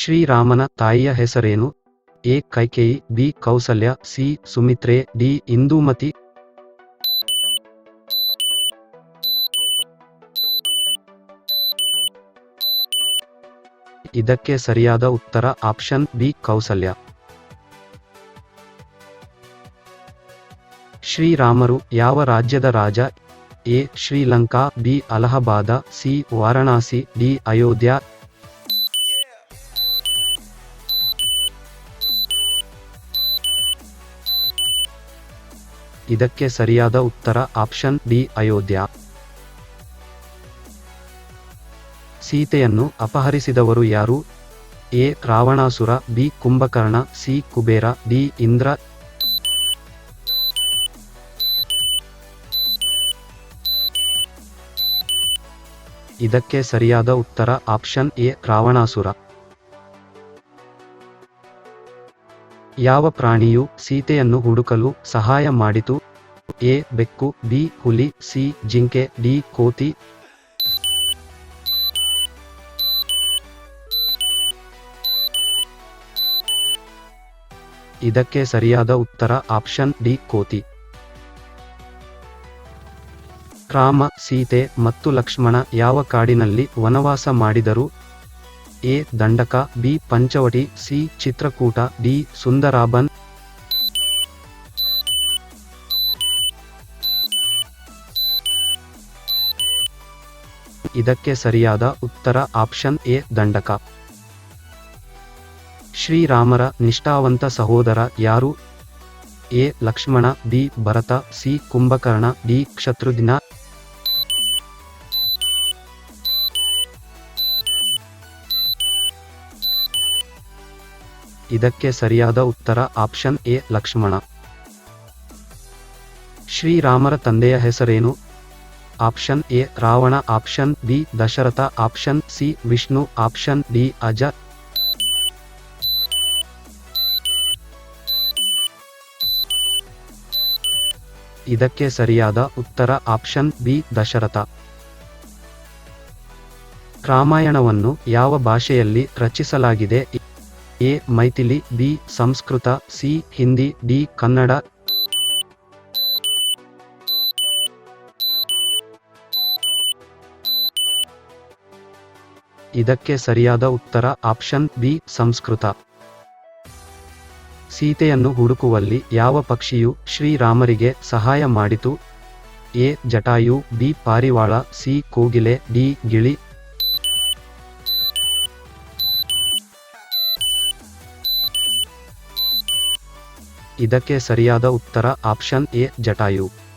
ಶ್ರೀರಾಮನ ತಾಯಿಯ ಹೆಸರೇನು? A. Kaikeyi, B. Kausalya, C. Sumitra, D. Indumati. ಇದಕ್ಕೆ ಸರಿಯಾದ ಉತ್ತರ ಆಪ್ಷನ್ ಬಿ. ಕೌಸಲ್ಯ. ಶ್ರೀರಾಮರು ಯಾವ ರಾಜ್ಯದ ರಾಜ? A. Sri Lanka, B. Allahabad, C. Varanasi, D. Ayodhya. ಇದಕ್ಕೆ ಸರಿಯಾದ ಉತ್ತರ ಆಪ್ಷನ್ ಡಿ ಅಯೋಧ್ಯ. ಸೀತೆಯನ್ನು ಅಪಹರಿಸಿದವರು ಯಾರು? A, Ravanasura, B, Kumbhakarna, C, Kubera, D, Indra. ಇದಕ್ಕೆ ಸರಿಯಾದ ಉತ್ತರ ಆಪ್ಷನ್ ಎ, ರಾವಣಾಸುರ. ಯಾವ ಪ್ರಾಣಿಯು ಸೀತೆಯನ್ನು ಹುಡುಕಲು ಸಹಾಯ ಮಾಡಿತು? ಎ, ಬೆಕ್ಕು, ಬಿ, ಹುಲಿ, ಸಿ, ಜಿಂಕೆ, ಡಿ, ಕೋತಿ. ಇದಕ್ಕೆ ಸರಿಯಾದ ಉತ್ತರ ಆಪ್ಷನ್ ಡಿ, ಕೋತಿ. ರಾಮ, ಸೀತೆ ಮತ್ತು ಲಕ್ಷ್ಮಣ ಯಾವ ಕಾಡಿನಲ್ಲಿ ವನವಾಸ ಮಾಡಿದರು? A, Dandaka, B, Panchavati, C, Chitrakoota, D Sundarban ಇದಕ್ಕೆ ಸರಿಯಾದ ಉತ್ತರ ಆಪ್ಷನ್ ಎ, ದಂಡಕ. ಶ್ರೀರಾಮರ ನಿಷ್ಠಾವಂತ ಸಹೋದರ ಯಾರು? A, Lakshmana, B, Bharata, C, Kumbhakarna, D Shatrughna ಇದಕ್ಕೆ ಸರಿಯಾದ ಉತ್ತರ ಆಪ್ಷನ್ ಎ, ಲಕ್ಷ್ಮಣ. ಶ್ರೀರಾಮರ ತಂದೆಯ ಹೆಸರೇನು? Option A, Ravana. Option B, Dasharatha. Option C, Vishnu. Option D, Aja. ಇದಕ್ಕೆ ಸರಿಯಾದ ಉತ್ತರ ಆಪ್ಷನ್ ಬಿ, ದಶರಥ. ರಾಮಾಯಣವನ್ನು ಯಾವ ಭಾಷೆಯಲ್ಲಿ ರಚಿಸಲಾಗಿದೆ A, Maithili, B, Sanskrit, C, Hindi, D, Kannada. ಇದಕ್ಕೆ ಸರಿಯಾದ ಉತ್ತರ ಆಪ್ಷನ್ ಬಿ, ಸಂಸ್ಕೃತ. ಸೀತೆಯನ್ನು ಹುಡುಕುವಲ್ಲಿ ಯಾವ ಪಕ್ಷಿಯು ಶ್ರೀರಾಮರಿಗೆ ಸಹಾಯ ಮಾಡಿತು? ಎ, ಜಟಾಯು, ಬಿ, ಪಾರಿವಾಳ, ಸಿ, ಕೋಗಿಲೆ, ಡಿ, ಗಿಳಿ. ಇದಕ್ಕೆ ಸರಿಯಾದ ಉತ್ತರ ಆಪ್ಷನ್ ಎ ಜಟಾಯು.